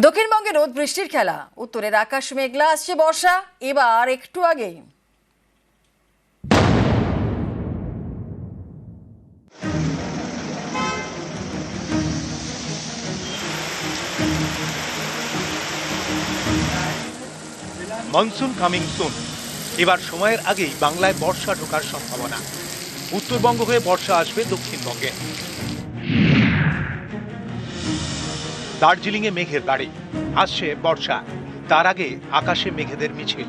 দক্ষিণবঙ্গে রোদ বৃষ্টির খেলা। উত্তরের আকাশ মেঘলা, আসছে বর্ষা। এবার একটু আগেই। মনসুন কামিং সুন এবার সময়ের আগেই বাংলায় বর্ষা ঢোকার সম্ভাবনা। উত্তরবঙ্গ হয়ে বর্ষা আসবে দক্ষিণবঙ্গে। দার্জিলিংয়ে মেঘের বাড়ি আসছে বর্ষা। তার আগে আকাশে মেঘেদের মিছিল।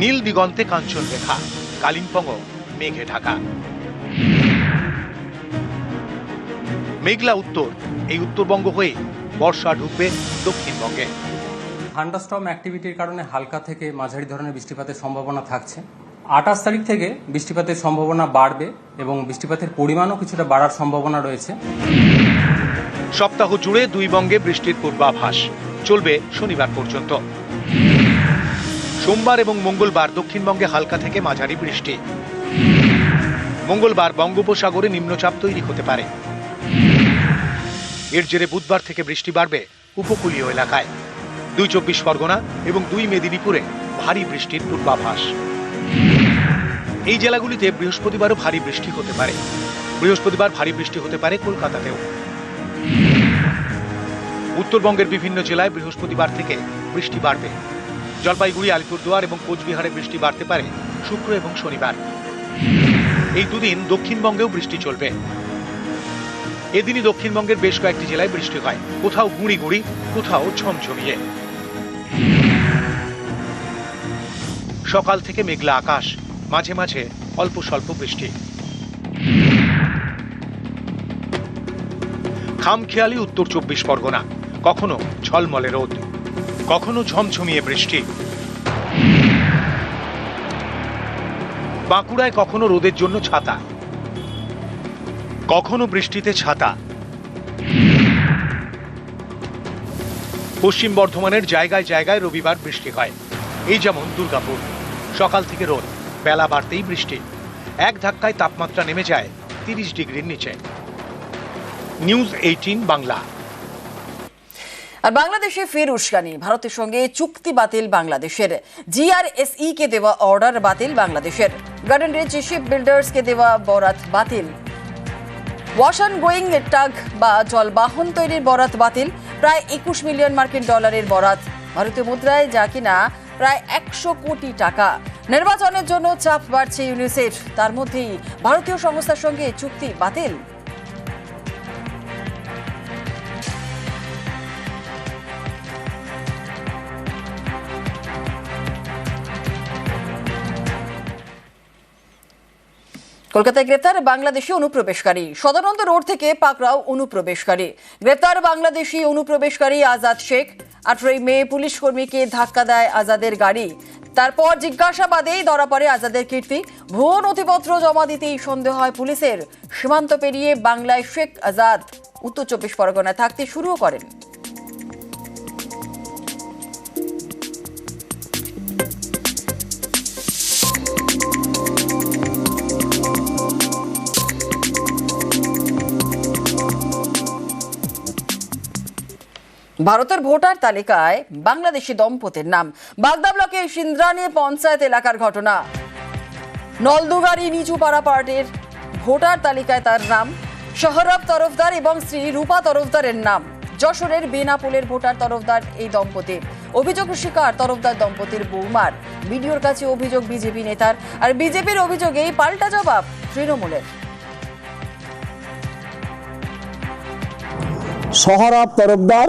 নীল দিগন্তে কাঞ্চন রেখা। কালিম্পংও মেঘে ঢাকা। মেঘলা উত্তর। এই উত্তরবঙ্গ হয়ে বর্ষা ঢুকবে দক্ষিণবঙ্গে। থান্ডারস্টর্ম অ্যাক্টিভিটির কারণে হালকা থেকে মাঝারি ধরনের বৃষ্টিপাতের সম্ভাবনা থাকছে। আঠাশ তারিখ থেকে বৃষ্টিপাতের সম্ভাবনা বাড়বে এবং বৃষ্টিপাতের পরিমাণও কিছুটা বাড়ার সম্ভাবনা রয়েছে। সপ্তাহ জুড়ে দুই বঙ্গে বৃষ্টির পূর্বাভাস। চলবে শনিবার পর্যন্ত। সোমবার এবং মঙ্গলবার দক্ষিণবঙ্গে হালকা থেকে মাঝারি বৃষ্টি। মঙ্গলবার বঙ্গোপসাগরে নিম্নচাপ তৈরি হতে পারে। এর জেরে বুধবার থেকে বৃষ্টি বাড়বে উপকূলীয় এলাকায়। দুই চব্বিশ পরগনা এবং দুই মেদিনীপুরে ভারী বৃষ্টির পূর্বাভাস। এই জেলাগুলিতে বৃহস্পতিবারও ভারী বৃষ্টি হতে পারে। বৃহস্পতিবার ভারী বৃষ্টি হতে পারে কলকাতাতেও। উত্তরবঙ্গের বিভিন্ন জেলায় বৃহস্পতিবার থেকে বৃষ্টি বাড়বে। জলপাইগুড়ি, আলিপুরদুয়ার এবং কোচবিহারে বৃষ্টি বাড়তে পারে শুক্র এবং শনিবার। এই দুদিন দক্ষিণবঙ্গেও বৃষ্টি চলবে। এদিনই দক্ষিণবঙ্গের বেশ কয়েকটি জেলায় বৃষ্টি হয়। কোথাও গুঁড়ি গুঁড়ি কোথাও ঝমঝমিয়ে। সকাল থেকে মেঘলা আকাশ, মাঝে মাঝে অল্প স্বল্প বৃষ্টি। খামখেয়ালি উত্তর চব্বিশ পরগনা। কখনো ঝলমলে রোদ, কখনো ঝমঝমিয়ে বৃষ্টি। বাঁকুড়ায় কখনো রোদের জন্য ছাতা, কখনো বৃষ্টিতে ছাতা। পশ্চিম বর্ধমানের জায়গায় জায়গায় রবিবার বৃষ্টি হয়। এই যেমন দুর্গাপুর, সকাল থেকে রোদ, বেলা বাড়তেই বৃষ্টি। এক ধাক্কায় তাপমাত্রা নেমে যায় তিরিশ ডিগ্রির নিচে। নিউজ এইটিন বাংলা আর বাংলাদেশে ফের উস্কানি। ভারতের সঙ্গে চুক্তি বাতিল বাংলাদেশের। জিআরএসই কে দেওয়া অর্ডার বাতিল বাংলাদেশের। গার্ডেন রিচ শিপ বিল্ডার্সকে দেওয়া বরাত বাতিল। ওয়াশন গোয়িং টাগ বা জলবাহন তৈরির বরাত বাতিল। প্রায় একুশ মিলিয়ন মার্কিন ডলারের বরাত। ভারতীয় মুদ্রায় যা কিনা প্রায় একশো কোটি টাকা। নির্বাচনের জন্য চাপ বাড়ছে ইউনিসেফ। তার মধ্যেই ভারতীয় সংস্থার সঙ্গে চুক্তি বাতিল। কলকাতায় গ্রেপ্তার বাংলাদেশি অনুপ্রবেশকারী। সদানন্দ রোড থেকে পাকড়াও অনুপ্রবেশকারী। গ্রেপ্তার বাংলাদেশি অনুপ্রবেশকারী আজাদ শেখ। আঠারোই মে পুলিশ কর্মীকে ধাক্কা দেয় আজাদের গাড়ি। তারপর জিজ্ঞাসাবাদেই ধরা পড়ে আজাদের কীর্তি। ভুয়ো নথিপত্র জমা দিতেই সন্দেহ হয় পুলিশের। সীমান্ত পেরিয়ে বাংলায় শেখ আজাদ। উত্তর চব্বিশ পরগনায় থাকতে শুরুও করেন। ভারতের ভোটার তালিকায় বাংলাদেশি দম্পতির নাম। বাগদা ব্লকের সিন্দ্রানী পঞ্চায়েত এলাকার ঘটনা। নলদুগাড়ি নিচুপাড়া পার্টির ভোটার তালিকায় তার নাম শহরব তরফদার এবং শ্রী রূপা তরফদারের নাম। যশোরের বেনাপুলের ভোটার তরফদার এই দম্পতি। অভিযোগ শিকার তরফদার দম্পতির বৌমার। বিডিওর কাছে অভিযোগ বিজেপি নেতার। আর বিজেপির অভিযোগেই পাল্টা জবাব তৃণমূলের। সহরাব তরফদার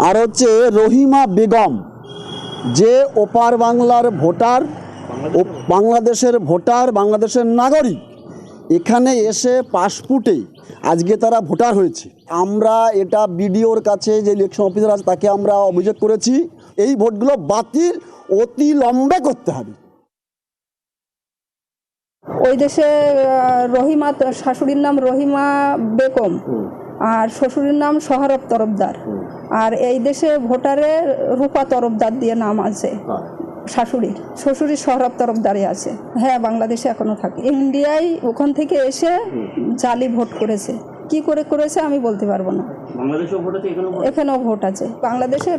আর হচ্ছে রহিমা বেগম যে ওপার বাংলার ভোটার ও বাংলাদেশের ভোটার বাংলাদেশের নাগরিক এখানে এসে পাসপোর্টে আজকে তারা ভোটার হয়েছে। আমরা এটা বিডিওর কাছে যে ইলেকশন অফিসার আছে তাকে আমরা অভিযোগ করেছি এই ভোটগুলো বাতিল অতি লম্বে করতে হবে। ওই দেশে রহিমা শাশুড়ির নাম রহিমা বেগম। আর শ্বশুরের নাম সহারব তরফদার। আর এই দেশে ভোটারে রূপা তরফদার দিয়ে নাম আছে শাশুড়ির। শ্বশুরের সহরব তরফদারে আছে। হ্যাঁ বাংলাদেশে এখনও থাকে। ইন্ডিয়ায় ওখান থেকে এসে জালি ভোট করেছে। কি করে করেছে আমি বলতে পারব না। এখানেও ভোট আছে? বাংলাদেশের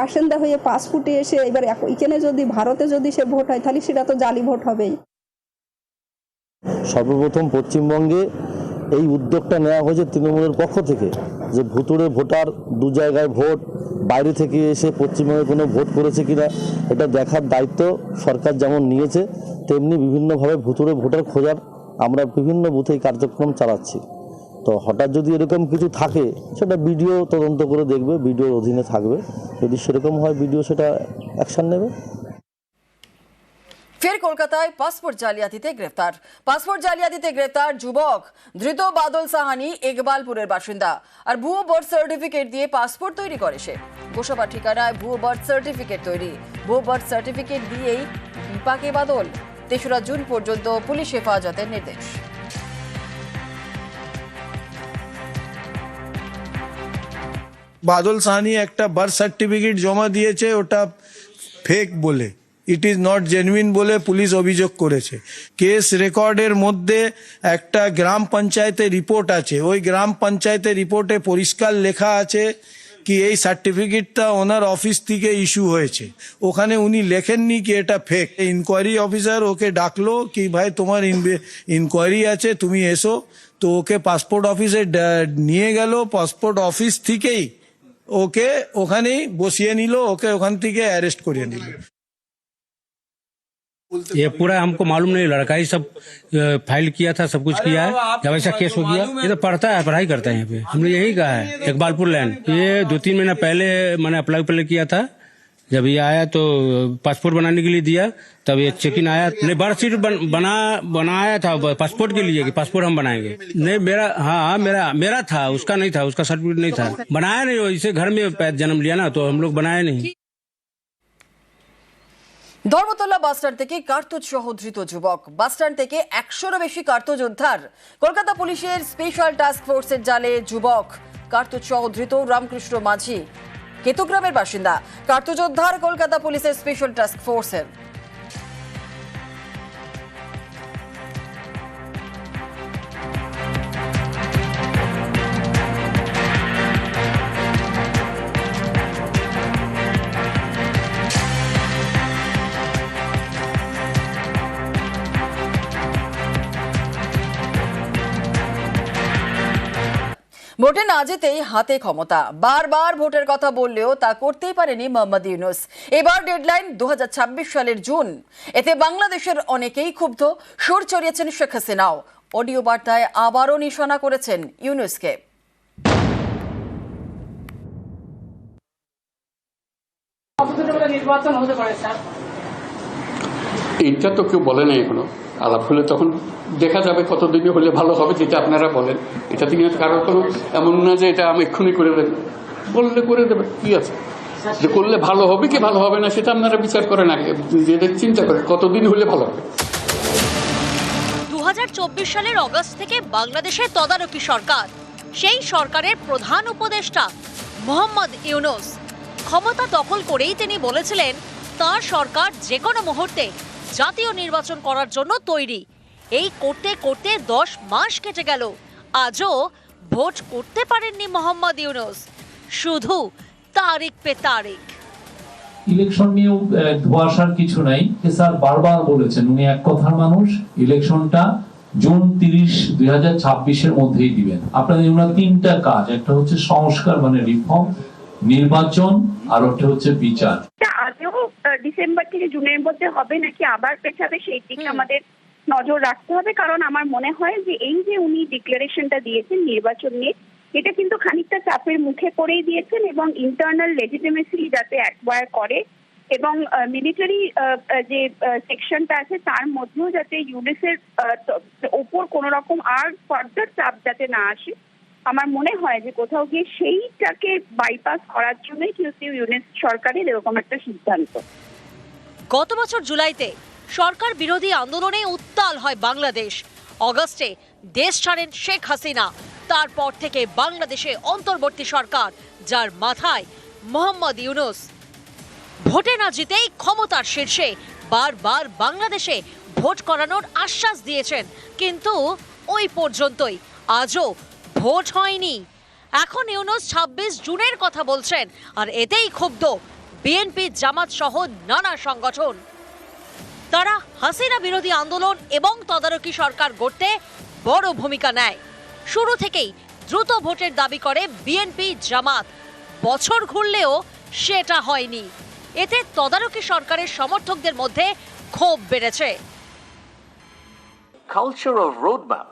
বাসিন্দা হয়ে পাসপোর্টে এসে এবার এখানে যদি ভারতে যদি সে ভোট হয় তাহলে সেটা তো জালি ভোট হবেই। সর্বপ্রথম পশ্চিমবঙ্গে এই উদ্যোগটা নেওয়া হয়েছে তৃণমূলের পক্ষ থেকে, যে ভুতুড়ে ভোটার দু জায়গায় ভোট, বাইরে থেকে এসে পশ্চিমবঙ্গে কোনো ভোট করেছে কিনা, এটা দেখার দায়িত্ব সরকার যেমন নিয়েছে, তেমনি বিভিন্নভাবে ভুতুড়ে ভোটার খোঁজার আমরা বিভিন্ন বুথে কার্যক্রম চালাচ্ছি। তো হঠাৎ যদি এরকম কিছু থাকে, সেটা ভিডিও তদন্ত করে দেখবে ভিডিওর অধীনে থাকবে। যদি সেরকম হয় ভিডিও সেটা অ্যাকশন নেবে। ফের কলকাতায় পাসপোর্ট জালিয়াতিতে গ্রেফতার। পাসপোর্ট জালিয়াতিতে গ্রেফতার যুবক ধৃত বাদল সাহানি ইকবালপুরের বাসিন্দা। আর ভুয়ো বার্থ সার্টিফিকেট দিয়ে পাসপোর্ট তৈরি করে সে। গোসাবা ঠিকানায় ভুয়ো বার্থ সার্টিফিকেট তৈরি। ভুয়ো বার্থ সার্টিফিকেট দিয়েই বিপাকে বাদল। তেসরা জুন পর্যন্ত পুলিশ হেফাজতের নির্দেশ। বাদল সাহানি একটা বার্থ সার্টিফিকেট জমা দিয়েছে, ওটা ফেক বলে। ইট ইজ নট জেনুইন বলে পুলিশ অভিযোগ করেছে। কেস রেকর্ডের মধ্যে একটা গ্রাম পঞ্চায়েতের রিপোর্ট আছে। ওই গ্রাম পঞ্চায়েতের রিপোর্টে পরিষ্কার লেখা আছে কি এই সার্টিফিকেটটা ওনার অফিস থেকে ইস্যু হয়েছে। ওখানে উনি লেখেননি কি এটা ফেক ইনকোয়ারি অফিসার ওকে ডাকলো কি ভাই তোমার ইনকোয়ারি আছে, তুমি এসো। তো ওকে পাসপোর্ট অফিসে নিয়ে গেল। পাসপোর্ট অফিস থেকেই ওকে ওখানেই বসিয়ে নিল। ওকে ওখান থেকে অ্যারেস্ট করিয়ে নিল। ये पूरा हमको मालूम नहीं लड़का ही सब फ़ाइल किया था सब कुछ किया है। जब ऐसा केस हो गया ये तो पढ़ता है पढ़ाई करता है यहाँ पे। हमने यही कहा है इकबालपुर लैंड ये दो तीन महीना पहले मैंने अप्लाई पहले किया था। जब ये आया तो पासपोर्ट बनाने के लिए दिया तब ये चेक इन आया। नहीं बर्थ सीट बन, बना बनाया था पासपोर्ट के लिए कि पासपोर्ट हम बनाएँगे। नहीं मेरा हाँ हाँ, मेरा मेरा था उसका नहीं था उसका सर्टिफिकेट नहीं था। बनाया नहीं इसे घर में जन्म लिया ना तो हम लोग बनाए नहीं। ধর্মতলা বাসস্ট্যান্ড থেকে কার্তুজ সহ ধৃত যুবক। বাসস্ট্যান্ড থেকে একশোরও বেশি কার্তুজ উদ্ধার। কলকাতা পুলিশের স্পেশাল টাস্ক ফোর্সের জালে যুবক। কার্তুজ সহ ধৃত রামকৃষ্ণ মাঝি। কেতুগ্রামের বাসিন্দা। কার্তুজ উদ্ধার কলকাতা পুলিশের স্পেশাল টাস্ক ফোর্সের। ভোটে না যেতেই হাতে ক্ষমতা। বারবার ভোটের কথা বললেও তা করতেই পারেনি মোহাম্মদ ইউনুস। এবার ডেডলাইন দু সালের জুন। এতে বাংলাদেশের অনেকেই ক্ষুব্ধ। সুর চড়িয়েছেন শেখ হাসিনাও। অডিও বার্তায় আবারও নিশানা করেছেন ইউনুসকে। এইটা তো কেউ বলে নাই এখনও। আলাপ হলে তখন দেখা যাবে কতদিনে হলে ভালো হবে, যেটা আপনারা বলেন। এটা থেকে কারোর কোনো এমন না যে এটা আমি এক্ষুনি করে দেবেন বললে করে দেবে, কি আছে? যে করলে ভালো হবে কি ভালো হবে না, সেটা আপনারা বিচার করেন আগে। নিজেদের চিন্তা করেন কতদিন হলে ভালো হবে। চব্বিশ সালের অগস্ট থেকে বাংলাদেশের তদারকি সরকার। সেই সরকারের প্রধান উপদেষ্টা মোহাম্মদ ইউনুস। ক্ষমতা দখল করেই তিনি বলেছিলেন, তার সরকার যে কোনো মুহূর্তে জাতীয় নির্বাচন করার জন্য তৈরি। এই করতে করতে দশ মাস কেটে গেল। আজও ভোট করতে পারেননি মোহাম্মদ ইউনুস। শুধু তারিখ পে তারিখ। ইলেকশন নিয়েও ধোঁয়াশার কিছু নাই। স্যার বারবার বলেছেন উনি এক কথার মানুষ। ইলেকশনটা জুন তিরিশ দুই হাজার ছাব্বিশের মধ্যেই দিবেন। আপনাদের ওনার তিনটা কাজ। একটা হচ্ছে সংস্কার মানে রিফর্ম নির্বাচন আর একটা হচ্ছে বিচার। আহ, ডিসেম্বর থেকে জুনের মধ্যে হবে নাকি আবার পেছাবে সেই দিকে আমাদের নজর রাখতে হবে। কারণ আমার মনে হয় যে এই যে উনি ডিক্লারেশনটা দিয়েছেন নির্বাচন নিয়ে এটা কিন্তু খানিকটা চাপের মুখে করেই দিয়েছেন এবং ইন্টারনাল লেজিটিমেসি যাতে অ্যাকোয়ার করে এবং মিলিটারি যে সেকশনটা আছে তার মধ্যেও যাতে ইউনিসের ওপর কোনো রকম আর ফার্দার চাপ যাতে না আসে আমার মনে হয় যে কোথাও গিয়ে সেইটাকে বাইপাস করার জন্যই কিন্তু ইউনিস সরকারের এরকম একটা সিদ্ধান্ত। গত বছর জুলাইতে সরকার বিরোধী আন্দোলনে উত্তাল হয় বাংলাদেশ। অগস্টে দেশ ছাড়েন শেখ হাসিনা। তারপর থেকে বাংলাদেশে অন্তর্বর্তী সরকার, যার মাথায় মোহাম্মদ ইউনুস। ভোটে না জিতেই ক্ষমতার শীর্ষে বারবার বাংলাদেশে ভোট করানোর আশ্বাস দিয়েছেন। কিন্তু ওই পর্যন্তই। আজও ভোট হয়নি। এখন ইউনুস ছাব্বিশ জুনের কথা বলছেন, আর এতেই ক্ষুব্ধ বিএনপি জামাত সহ নানা সংগঠন। তারা হাসিনা বিরোধী আন্দোলন এবং তদারকি সরকার গড়তে বড় ভূমিকা নেয়। শুরু থেকেই দ্রুত ভোটের দাবি করে বিএনপি জামাত। বছর ঘুরলেও সেটা হয়নি। এতে তদারকি সরকারের সমর্থকদের মধ্যে ক্ষোভ বেড়েছে। অফ রোড ম্যাপ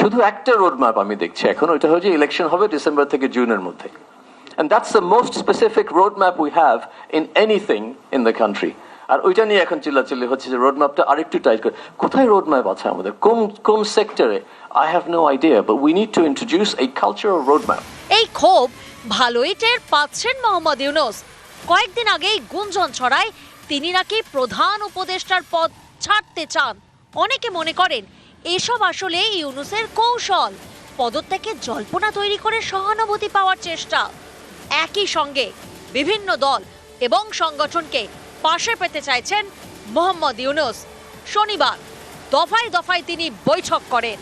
শুধু একটা রোড ম্যাপ আমি দেখছি এখন, ওইটা হচ্ছে ইলেকশন হবে ডিসেম্বর থেকে জুনের মধ্যে। And that's the most specific road map we have in anything in the country আর ওইটা নিয়ে এখন চিল্লাচিল্লি হচ্ছে যে রোড ম্যাপটা আরেকটু টাইট করে। কোথায় রোড ম্যাপ আছে আমাদের? কোন কোন সেক্টরে I have no idea but we need to introduce এই কালচার অফ রোড ম্যাপ এই ক্ষোভ ভালোই টের পাচ্ছেন মোহাম্মদ ইউনুস। কয়েকদিন আগেই গুঞ্জন ছড়ায়, তিনি নাকি প্রধান উপদেষ্টার পদ ছাড়তে চান। অনেকে মনে করেন এসব আসলে ইউনুসের কৌশল। পদত্যাগের জল্পনা তৈরি করে সহানুভূতি পাওয়ার চেষ্টা। একই সঙ্গে বিভিন্ন দল এবং সংগঠনকে পাশে পেতে চাইছেন মোহাম্মদ ইউনুস। শনিবার দফায় দফায় তিনি বৈঠক করেন।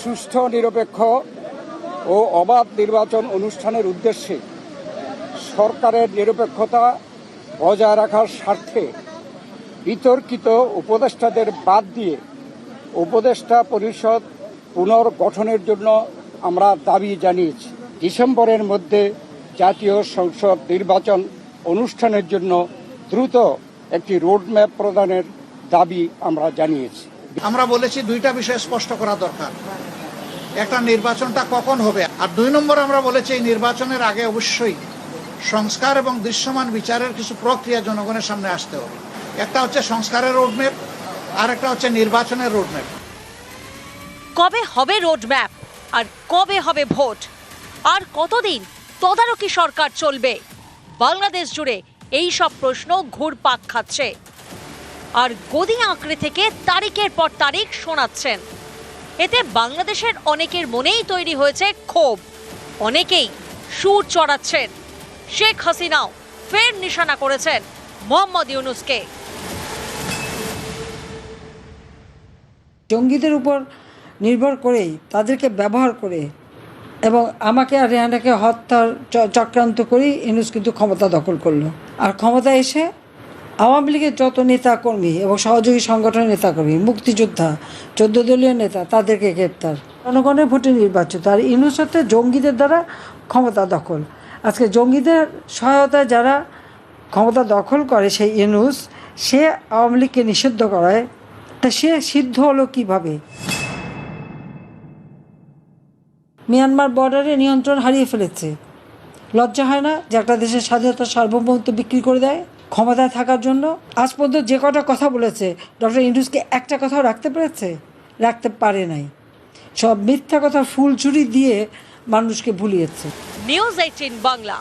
সুষ্ঠু, নিরপেক্ষ ও অবাধ নির্বাচন অনুষ্ঠানের উদ্দেশ্যে সরকারের নিরপেক্ষতা বজায় রাখার স্বার্থে বিতর্কিত উপদেষ্টাদের বাদ দিয়ে উপদেষ্টা পরিষদ পুনর্গঠনের জন্য আমরা দাবি জানিয়েছি। ডিসেম্বরের মধ্যে জাতীয় সংসদ নির্বাচন অনুষ্ঠানের জন্য দ্রুত একটি রোডম্যাপ প্রদানের দাবি আমরা জানিয়েছি। আমরা বলেছি দুইটা বিষয় স্পষ্ট করা দরকার। একটা, নির্বাচনটা কখন হবে? আর দুই নম্বর, আমরা বলেছি এই নির্বাচনের আগে অবশ্যই সংস্কার এবং দৃশ্যমান বিচারের কিছু প্রক্রিয়া জনগণের সামনে আসতে হবে। একটা হচ্ছে সংস্কারের রোডম্যাপ আর একটা হচ্ছে নির্বাচনের রোডম্যাপ কবে হবে রোডম্যাপ আর কবে হবে ভোট? আর কতদিন তদারকি সরকার চলবে? বাংলাদেশ জুড়ে এই সব প্রশ্ন ঘুরপাক খাচ্ছে। আর গদি আঁকড়ে থেকে তারিখের পর তারিখ শোনাচ্ছেন। এতে বাংলাদেশের অনেকের মনেই তৈরি হয়েছে ক্ষোভ। অনেকেই সুর চড়াচ্ছেন। শেখ হাসিনাও ফের নিশানা করেছেন মোহাম্মদ ইউনুসকে। জঙ্গিদের উপর নির্ভর করেই, তাদেরকে ব্যবহার করে এবং আমাকে আর রেহানাকে হত্যার চক্রান্ত করেই ইনুস কিন্তু ক্ষমতা দখল করল। আর ক্ষমতা এসে আওয়ামী লীগের যত নেতা কর্মী এবং সহযোগী সংগঠনের নেতাকর্মী, মুক্তিযোদ্ধা চোদ্দ দলীয় নেতা, তাদেরকে গ্রেপ্তার। জনগণের ভোটে নির্বাচিত। আর ইনুস হচ্ছে জঙ্গিদের দ্বারা ক্ষমতা দখল। আজকে জঙ্গিদের সহায়তায় যারা ক্ষমতা দখল করে সেই ইনুস, সে আওয়ামী লীগকে নিষিদ্ধ করায়। তা সে সিদ্ধ হলো কীভাবে? মিয়ানমার বর্ডারে নিয়ন্ত্রণ হারিয়ে ফেলেছে। লজ্জা হয় না যে একটা দেশের স্বাধীনতা সার্বভৌমত্ব বিক্রি করে দেয়? ক্ষমতায় থাকার জন্য? আজ পর্যন্ত যে কটা কথা বলেছে, ডক্টর ইন্ডুসকে একটা কথাও রাখতে পেরেছে? রাখতে পারে নাই। সব মিথ্যা কথা ফুল চুরি দিয়ে মানুষকে ভুলিয়েছে। News eighteen Bangla.